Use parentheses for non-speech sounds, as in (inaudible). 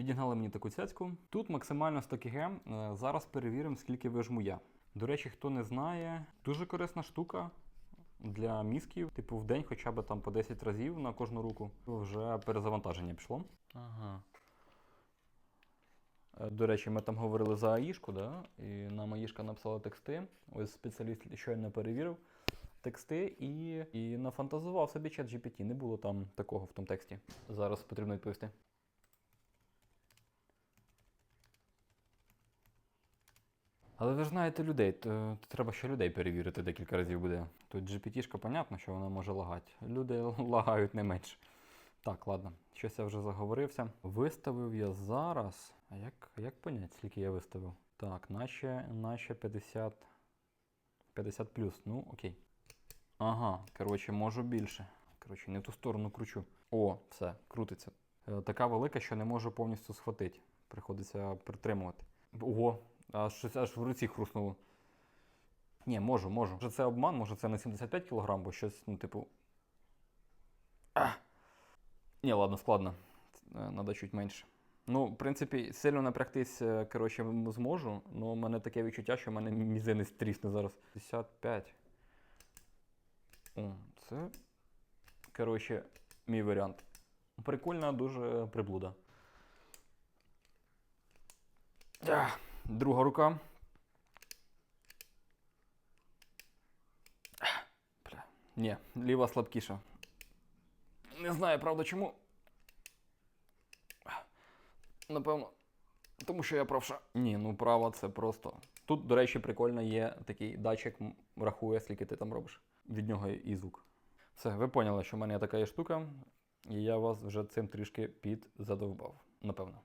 Підігнали мені таку цяцьку. Тут максимально 100 кг. Е, Зараз перевіримо, скільки вижму я. До речі, хто не знає, дуже корисна штука для мізків. Типу в день хоча б там по 10 разів на кожну руку. Вже перезавантаження пішло. Ага. Е, До речі, ми там говорили за Аїшку, да? і нам Аїшка написала тексти. Ось спеціаліст щойно перевірив тексти і, і нафантазував собі чат GPT. Не було там такого в тому тексті. Зараз потрібно відповісти. Але ви ж знаєте людей, то, треба ще людей перевірити декілька разів буде. Тут GPT-шка, понятно, що вона може лагати. Люди (laughs) лагають не менше. Так, ладно, щось я вже заговорився. Виставив я зараз. А як, як понять, скільки я виставив? Так, наче, наче 50. 50 плюс. Ну, окей. Ага, коротше, можу більше. Коротше, не в ту сторону кручу. О, все, крутиться. Е, така велика, що не можу повністю схватити. Приходиться притримувати. Ого, аж щось аж в руці хруснуло. Ні, можу, можу. Може це обман, може це не 75 кг, бо щось, ну, типу. А! Ні, ладно, складно. Е, Надо чуть менше. Ну, в принципі, сильно напрягтись, е, коротше, зможу, але в мене таке відчуття, що в мене мізинець трісне зараз. 55. О, це. Коротше, мій варіант. Прикольна дуже приблуда. Ах, Друга рука. Бля. Ні, ліва слабкіша. Не знаю, правда, чому. Напевно, тому що я правша. Ні, ну права це просто. Тут, до речі, прикольно є такий датчик, рахує, скільки ти там робиш. Від нього і звук. Все, ви поняли, що в мене є така є штука, і я вас вже цим трішки підзадовбав, напевно.